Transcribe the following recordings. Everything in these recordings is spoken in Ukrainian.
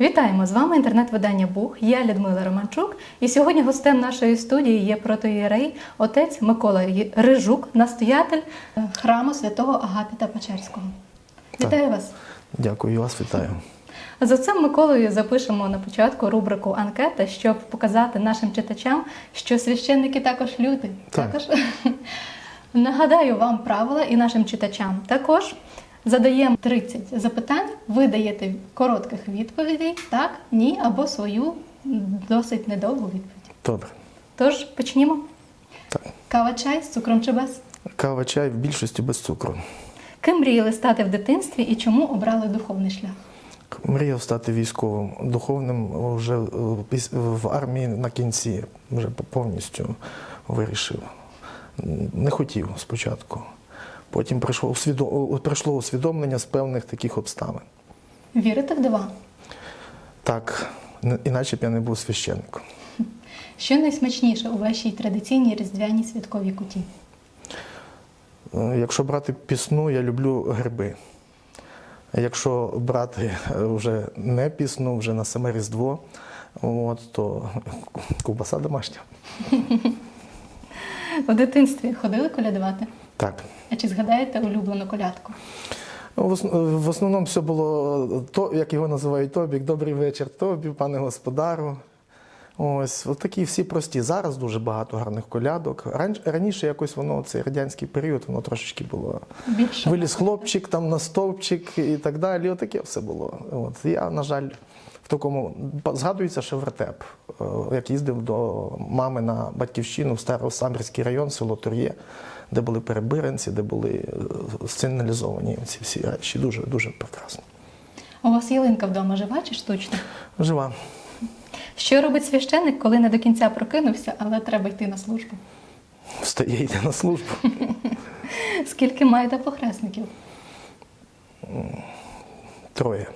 Вітаємо з вами інтернет-видання Бух. Я Людмила Романчук. І сьогодні гостем нашої студії є протоїрей, отець Микола Рижук, настоятель е, храму святого Агапіта Печерського. Вітаю вас! Дякую, вас вітаю. З отцем Миколою запишемо на початку рубрику анкета, щоб показати нашим читачам, що священники також люди. Так. Також нагадаю вам правила і нашим читачам. Також задаємо 30 запитань, ви даєте коротких відповідей, так, ні, або свою досить недовгу відповідь. Добре. Тож почнімо. Так. Кава чай з цукром чи без? Кава чай в більшості без цукру. Ким мріяли стати в дитинстві і чому обрали духовний шлях? Мріяв стати військовим, духовним вже е, в армії на кінці вже повністю вирішив. Не хотів спочатку. Потім прийшло, усвідо- прийшло усвідомлення з певних таких обставин. Вірите в дива? Так, іначе б я не був священником. Що найсмачніше у вашій традиційній різдвяній святковій куті? Е, Якщо брати пісну, я люблю гриби. Якщо брати е, вже не пісну, вже на саме Різдво, от, то ковбаса домашня. У дитинстві ходили колядувати? Так. А чи згадаєте улюблену колядку? В основному все було, то, як його називають Тобік, добрий вечір тобі, пане господару. Ось, от такі всі прості. Зараз дуже багато гарних колядок. Раніше якось воно, цей радянський період, воно трошечки було. Більше Виліз хлопчик там на стовпчик і так далі. Отаке все було. От. Я, на жаль, в такому згадується ще вертеп, е, як їздив до мами на батьківщину в Старосамбірський район, село Тур'є, де були перебиренці, де були е, сценалізовані ці всі речі. Дуже дуже прекрасно. у вас ялинка вдома жива чи штучна? Жива. Що робить священник, коли не до кінця прокинувся, але треба йти на службу? Встає йде на службу. Скільки маєте похресників? Троє.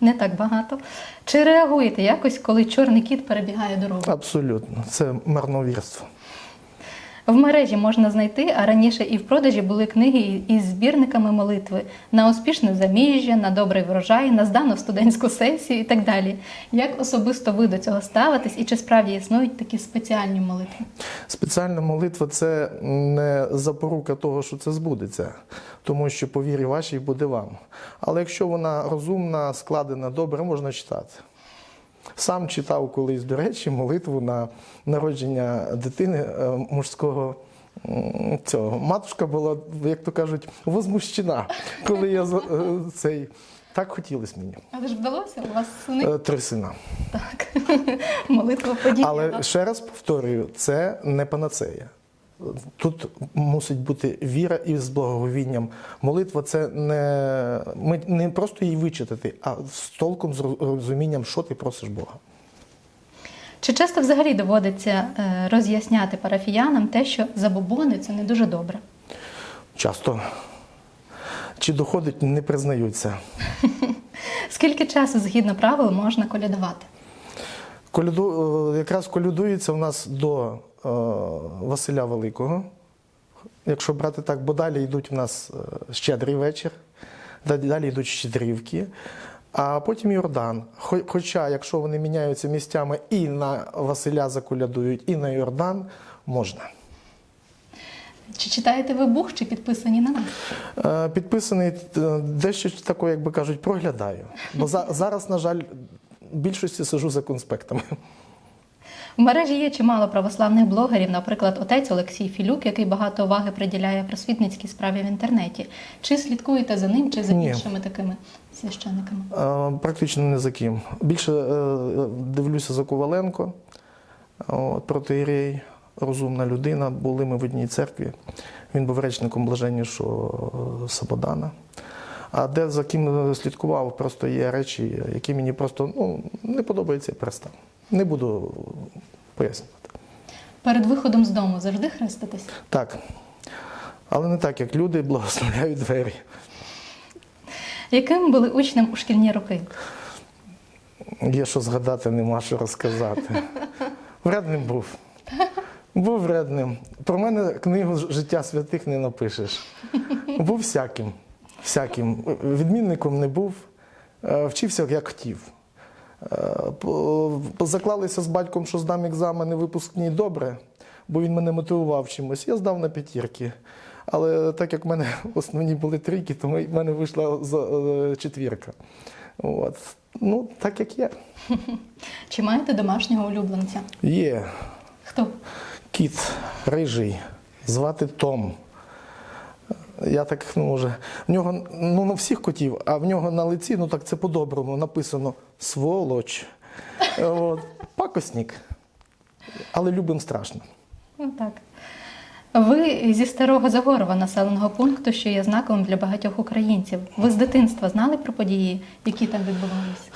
Не так багато. Чи реагуєте якось, коли чорний кіт перебігає дорогу? Абсолютно. Це марновірство. В мережі можна знайти, а раніше і в продажі були книги із збірниками молитви на успішне заміжжя, на добрий врожай, на здану студентську сесію і так далі. Як особисто ви до цього ставитесь і чи справді існують такі спеціальні молитви? Спеціальна молитва це не запорука того, що це збудеться, тому що по вірі вашій буде вам. Але якщо вона розумна, складена добре, можна читати. Сам читав колись, до речі, молитву на народження дитини е, мужського. Цього матушка була, як то кажуть, возмущена, коли я е, цей так хотілося мені. Але ж вдалося, у вас сини Е, Три сина. так. Молитва подібна. Але ще раз повторюю, це не панацея. Тут мусить бути віра із благоговінням. Молитва це не ми не просто її вичитати, а з толком з розумінням, що ти просиш Бога. Чи часто взагалі доводиться е, роз'ясняти парафіянам те, що забобони це не дуже добре? Часто чи доходить, не признаються. Скільки часу згідно правил можна колядувати? Коляду, е, якраз колядується у нас до Василя Великого. Якщо брати так, бо далі йдуть у нас е, щедрий вечір, далі йдуть щедрівки, а потім Йордан. Хоча, якщо вони міняються місцями і на Василя заколядують, і на Йордан, можна. Чи читаєте ви бух, чи підписані на нас? Е, Підписаний е, дещо таке, як би кажуть, проглядаю. Бо за, зараз, на жаль, в більшості сижу за конспектами. В мережі є чимало православних блогерів, наприклад, отець Олексій Філюк, який багато уваги приділяє просвітницькій справі в інтернеті. Чи слідкуєте за ним, чи за Ні. іншими такими священниками? Е, Практично не за ким. Більше е, дивлюся за Коваленко, от, протиєрей, розумна людина. Були ми в одній церкві. Він був речником блаженнішого Сабодана. А де за ким слідкував, просто є речі, які мені просто ну, не подобаються і перестав. Не буду пояснювати. Перед виходом з дому завжди хреститесь? Так. Але не так, як люди благословляють двері. Яким були учнем у шкільні роки? Є що згадати, нема що розказати. Вредним був. Був вредним. Про мене книгу життя святих не напишеш. Був всяким. всяким. Відмінником не був, Е, вчився як хотів. Е, Заклалися з батьком, що здам екзамени випускні добре, бо він мене мотивував чимось. Я здав на п'ятірки. Але так як в мене основні були трійки, то в мене вийшла е, четвірка. От. Ну, так як є. Чи маєте домашнього улюбленця? Є Хто? кіт рижий, звати Том. Я так, ну, може, в нього, ну, на всіх котів, а в нього на лиці, ну так це по-доброму, написано сволоч. От. Пакосник. Але любим страшно. Ну так. Ви зі старого Загорова населеного пункту, що є знаковим для багатьох українців. Ви з дитинства знали про події, які там відбувалися?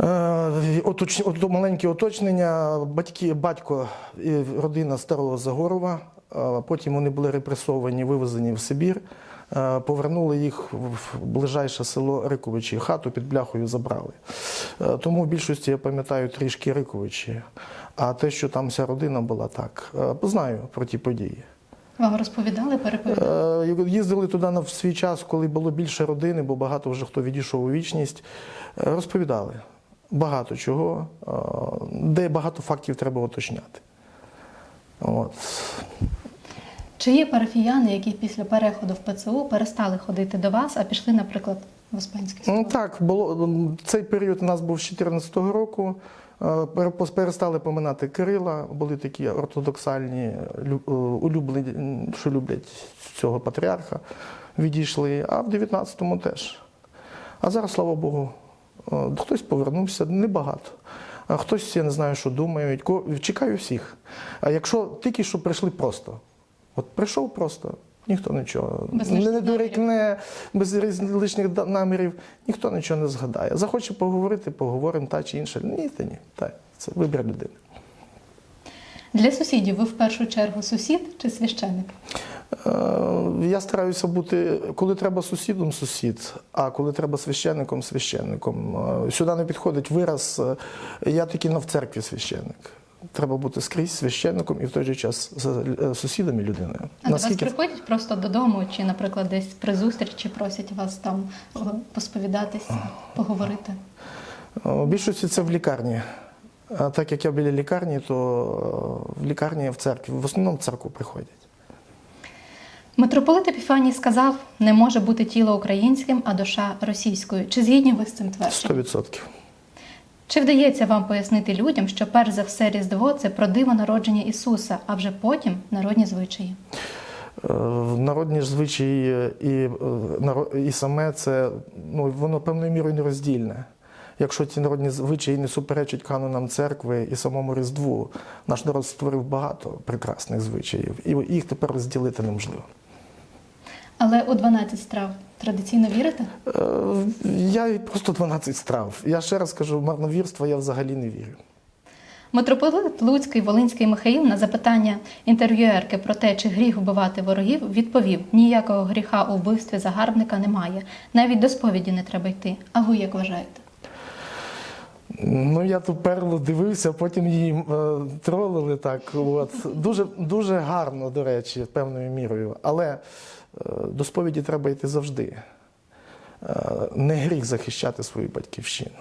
Е, оточ- от маленьке уточнення. Батьки, батько і родина старого Загорова. Потім вони були репресовані, вивезені в Сибір. Повернули їх в ближайше село Риковичі. Хату під бляхою забрали. Тому в більшості я пам'ятаю трішки Риковичі. А те, що там вся родина була так, знаю про ті події. Вам розповідали, переповідали? Е, Їздили туди на в свій час, коли було більше родини, бо багато вже хто відійшов у вічність. Е, Розповідали багато чого, е, де багато фактів треба уточняти. От. Чи є парафіяни, які після переходу в ПЦУ перестали ходити до вас, а пішли, наприклад, в Успенський Ну, собор? так, було, цей період у нас був з 2014 року. Е, Перестали поминати Кирила, були такі ортодоксальні, е, улюблені, що люблять цього патріарха, відійшли, а в 19-му теж. А зараз, слава Богу, е, хтось повернувся, небагато. А хтось, я не знаю, що думають. Чекаю всіх. А якщо тільки що прийшли просто, от прийшов просто, ніхто нічого Без не, дорікне, без лишніх намірів, ніхто нічого не згадає. Захоче поговорити, поговоримо та чи інше. Ні, та ні. Та, це вибір людини. Для сусідів ви в першу чергу сусід чи священник? Е, Я стараюся бути, коли треба сусідом, сусід, а коли треба священником, священником. Е, Сюди не підходить вираз, е, я тільки на в церкві священник. Треба бути скрізь священником і в той же час і людиною. А до вас приходять просто додому, чи, наприклад, десь при зустрічі просять вас там посповідатися, поговорити? У більшості це в лікарні. А так як я біля лікарні, то в лікарні в церкві. В основному в церкву приходять. Митрополит Епіфаній сказав, не може бути тіло українським, а душа російською. Чи згідні ви з цим твердженням? 100%. Чи вдається вам пояснити людям, що перш за все Різдво це про диво народження Ісуса, а вже потім народні звичаї? Е, Народні ж звичаї і, е, і саме це ну, воно певною мірою нероздільне. Якщо ці народні звичаї не суперечать канонам церкви і самому Різдву, наш народ створив багато прекрасних звичаїв, і їх тепер розділити неможливо. Але у 12 страв традиційно вірите? Е, Я просто 12 страв. Я ще раз кажу, в марновірство я взагалі не вірю. Митрополит Луцький Волинський Михаїл на запитання інтерв'юерки про те, чи гріх вбивати ворогів, відповів: ніякого гріха у вбивстві загарбника немає. Навіть до сповіді не треба йти. А ви як вважаєте? Ну, я ту перлу дивився, потім її е, тролили так. От. Дуже, дуже гарно, до речі, певною мірою. Але до сповіді треба йти завжди. Е, не гріх захищати свою батьківщину.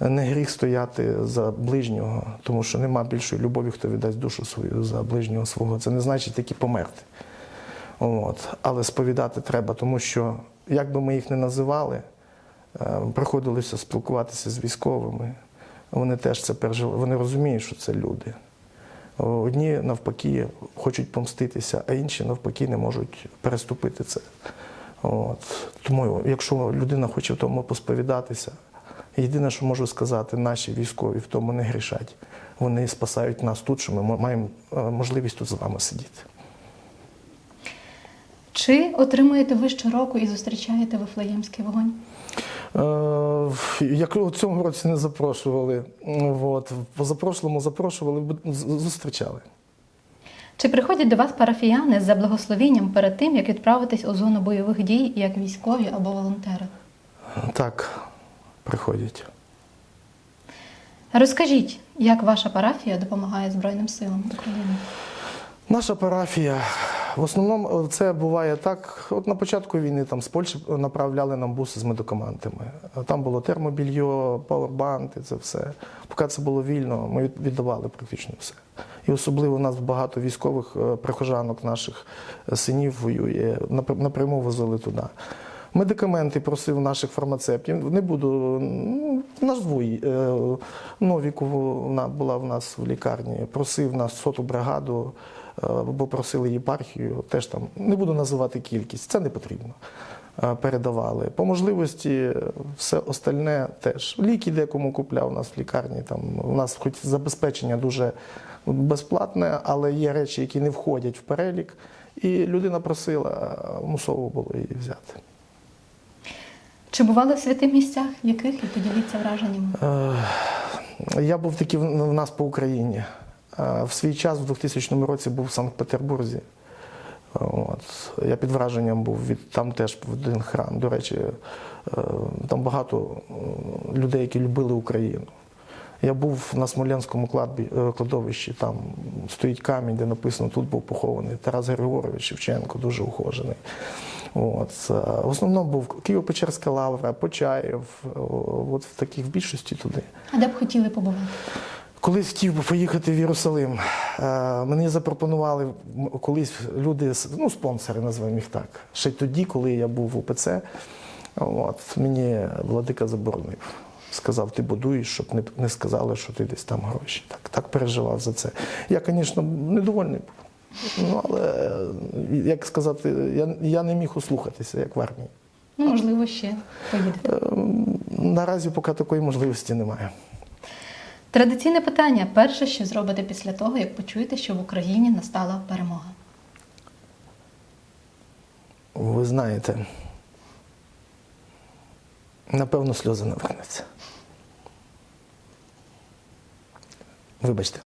Не гріх стояти за ближнього, тому що нема більшої любові, хто віддасть душу свою за ближнього свого. Це не значить тільки померти. От. Але сповідати треба, тому що, як би ми їх не називали, е, приходилося спілкуватися з військовими. Вони теж це пережили. Вони розуміють, що це люди. Одні навпаки хочуть помститися, а інші навпаки не можуть переступити це. От. Тому, якщо людина хоче в тому посповідатися, єдине, що можу сказати, наші військові в тому не грішать. Вони спасають нас тут, що ми маємо е, можливість тут з вами сидіти. Чи отримуєте ви щороку і зустрічаєте Вифлеємський вогонь? Е, Як у цьому році не запрошували, от, позапрошлому запрошували, зустрічали. Чи приходять до вас парафіяни за благословінням перед тим, як відправитись у зону бойових дій, як військові або волонтери? Так, приходять. Розкажіть, як ваша парафія допомагає Збройним силам України? Наша парафія В основному е, це буває так. От на початку війни там з Польщі направляли нам буси з медикаментами. Там було термобільйо, пауербанки, це все. Поки це було вільно, ми віддавали практично все. І особливо у нас багато військових е, прихожанок наших е, синів воює, напр- напряму возили туди. Медикаменти просив наших фармацевтів. Не буду ну, назву. Е, вона була в нас в лікарні. Просив нас соту бригаду, е, бо просили єпархію. Теж там не буду називати кількість, це не потрібно. Е, Передавали. По можливості е, все остальне теж. Ліки декому купляв у нас в лікарні. Там у нас хоч забезпечення дуже безплатне, але є речі, які не входять в перелік. І людина просила, е, мусово було її взяти. Чи бували в святих місцях? Яких і поділіться враженнями? Я був такий в нас по Україні. В свій час, в 2000 році, був в Санкт-Петербурзі. От. Я під враженням був від там теж один храм. До речі, е, там багато е, людей, які любили Україну. Я був на Смоленському е, кладовищі, там стоїть камінь, де написано, тут був похований Тарас Григорович Шевченко, дуже ухожений. От. В основному був Києво-Печерська лавра, Почаєв, от в таких в більшості туди. А де б хотіли побувати? Колись хотів поїхати в Єрусалим. Е, Мені запропонували колись люди, ну, спонсори, називаємо їх так. Ще тоді, коли я був в УПЦ, от, мені владика заборонив. Сказав, ти будуєш, щоб не, не сказали, що ти десь там гроші. Так, так переживав за це. Я, звісно, недовольний був. Ну, але, е, як сказати, я, я не міг услухатися, як в армії. Ну, можливо, ще поїдете. Е, Наразі поки такої можливості немає. Традиційне питання: перше, що зробите після того, як почуєте, що в Україні настала перемога. Ви знаєте, напевно, сльози навернуться. Вибачте.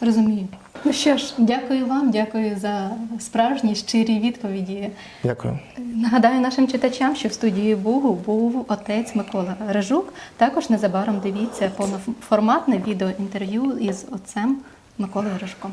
Розумію. Ну що ж, дякую вам, дякую за справжні щирі відповіді. Дякую. Нагадаю нашим читачам, що в студії Бугу був отець Микола Режук. Також незабаром дивіться повноформатне відеоінтерв'ю із отцем Миколою Режуком.